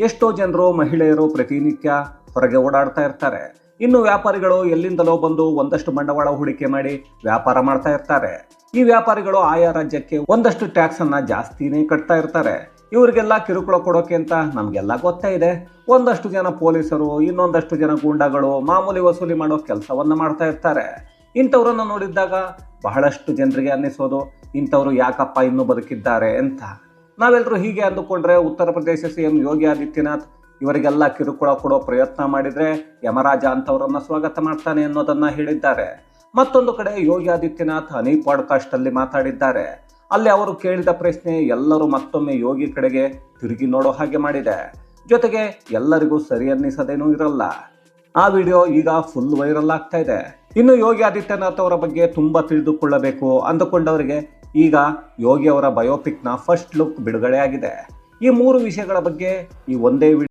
ಎಷ್ಟೋ ಜನರು, ಮಹಿಳೆಯರು ಪ್ರತಿನಿತ್ಯ ಹೊರಗೆ ಓಡಾಡ್ತಾ ಇರ್ತಾರೆ. ಇನ್ನು ವ್ಯಾಪಾರಿಗಳು ಎಲ್ಲಿಂದಲೋ ಬಂದು ಒಂದಷ್ಟು ಬಂಡವಾಳ ಹೂಡಿಕೆ ಮಾಡಿ ವ್ಯಾಪಾರ ಮಾಡ್ತಾ ಇರ್ತಾರೆ. ಈ ವ್ಯಾಪಾರಿಗಳು ಆಯಾ ರಾಜ್ಯಕ್ಕೆ ಒಂದಷ್ಟು ಟ್ಯಾಕ್ಸ್ ಅನ್ನ ಜಾಸ್ತಿನೇ ಕಟ್ತಾ ಇರ್ತಾರೆ. ಇವರಿಗೆಲ್ಲ ಕಿರುಕುಳ ಕೊಡೋಕೆ ಅಂತ ನಮಗೆಲ್ಲ ಗೊತ್ತೇ ಇದೆ. ಒಂದಷ್ಟು ಜನ ಪೊಲೀಸರು, ಇನ್ನೊಂದಷ್ಟು ಜನ ಗೂಂಡಾಗಳು ಮಾಮೂಲಿ ವಸೂಲಿ ಮಾಡೋ ಕೆಲಸವನ್ನ ಮಾಡ್ತಾ ಇರ್ತಾರೆ. ಇಂಥವ್ರನ್ನ ನೋಡಿದ್ದಾಗ ಬಹಳಷ್ಟು ಜನರಿಗೆ ಅನ್ನಿಸೋದು, ಇಂಥವ್ರು ಯಾಕಪ್ಪ ಇನ್ನೂ ಬದುಕಿದ್ದಾರೆ ಅಂತ. ನಾವೆಲ್ಲರೂ ಹೀಗೆ ಅಂದುಕೊಂಡ್ರೆ ಉತ್ತರ ಪ್ರದೇಶ ಸಿ ಎಂ ಯೋಗಿ ಆದಿತ್ಯನಾಥ್ ಇವರಿಗೆಲ್ಲ ಕಿರುಕುಳ ಕೊಡೋ ಪ್ರಯತ್ನ ಮಾಡಿದ್ರೆ ಯಮರಾಜ ಅಂತವರನ್ನ ಸ್ವಾಗತ ಮಾಡ್ತಾನೆ ಅನ್ನೋದನ್ನ ಹೇಳಿದ್ದಾರೆ. ಮತ್ತೊಂದು ಕಡೆ ಯೋಗಿ ಆದಿತ್ಯನಾಥ್ ಹನಿ ಪಾಡ್ಕಾಸ್ಟ್ ಅಲ್ಲಿ ಮಾತಾಡಿದ್ದಾರೆ. ಅಲ್ಲಿ ಅವರು ಕೇಳಿದ ಪ್ರಶ್ನೆ ಎಲ್ಲರೂ ಮತ್ತೊಮ್ಮೆ ಯೋಗಿ ಕಡೆಗೆ ತಿರುಗಿ ನೋಡೋ ಹಾಗೆ ಮಾಡಿದೆ. ಜೊತೆಗೆ ಎಲ್ಲರಿಗೂ ಸರಿ ಅನ್ನಿಸದೇನೂ ಇರಲ್ಲ. ಆ ವಿಡಿಯೋ ಈಗ ಫುಲ್ ವೈರಲ್ ಆಗ್ತಾ ಇದೆ. ಇನ್ನು ಯೋಗಿ ಆದಿತ್ಯನಾಥ್ ಅವರ ಬಗ್ಗೆ ತುಂಬಾ ತಿಳಿದುಕೊಳ್ಳಬೇಕು ಅಂದುಕೊಂಡವರಿಗೆ ಈಗ ಯೋಗಿ ಅವರ ಬಯೋಪಿಕ್ನ ಫಸ್ಟ್ ಲುಕ್ ಬಿಡುಗಡೆ ಆಗಿದೆ ಈ ಮೂರು ವಿಷಯಗಳ ಬಗ್ಗೆ ಈ ಒಂದೇ